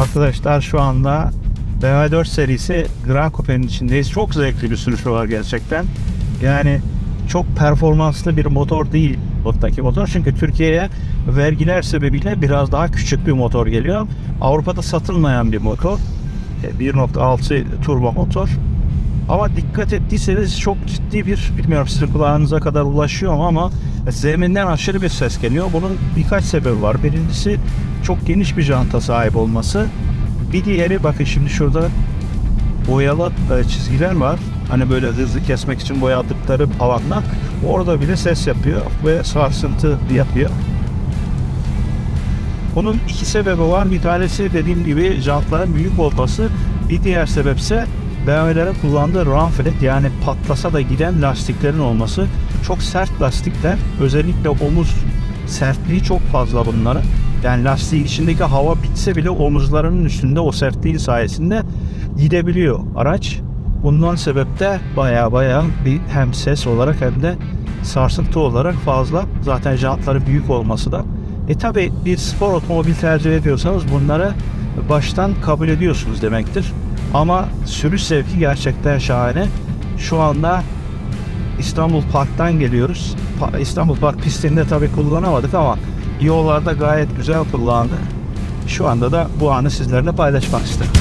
Arkadaşlar şu anda BMW 4 serisi Grand Coupe'nin içindeyiz. Çok zevkli bir sürüşü var gerçekten. Yani çok performanslı bir motor değil buradaki motor. Çünkü Türkiye'ye vergiler sebebiyle biraz daha küçük bir motor geliyor. Avrupa'da satılmayan bir motor. E, 1.6 turbo motor. Ama dikkat ettiyseniz çok ciddi bir, bilmiyorum sizin kulağınıza kadar ulaşıyor ama zeminden aşırı bir ses geliyor. Bunun birkaç sebebi var. Birincisi çok geniş bir janta sahip olması. Bir diğeri bakın şimdi şurada boyalı e, çizgiler var. Hani böyle hızlı kesmek için boyadıkları alanlar. Orada bile ses yapıyor ve sarsıntı yapıyor. Bunun iki sebebi var. Bir tanesi dediğim gibi jantların büyük olması. Bir diğer sebepse BMW'lerin kullandığı run flat yani patlasa da giden lastiklerin olması. Çok sert lastikler. Özellikle omuz sertliği çok fazla bunların. Yani lastiğin içindeki hava bitse bile omuzlarının üstünde o sertliğin sayesinde gidebiliyor araç. Bundan sebep de baya baya bir hem ses olarak hem de sarsıntı olarak fazla. Zaten jantları büyük olması da. E tabi bir spor otomobil tercih ediyorsanız bunları baştan kabul ediyorsunuz demektir. Ama sürüş zevki gerçekten şahane. Şu anda İstanbul Park'tan geliyoruz. İstanbul Park pistinde tabi kullanamadık ama yollarda gayet güzel kullandık. Şu anda da bu anı sizlerle paylaşmak istedim.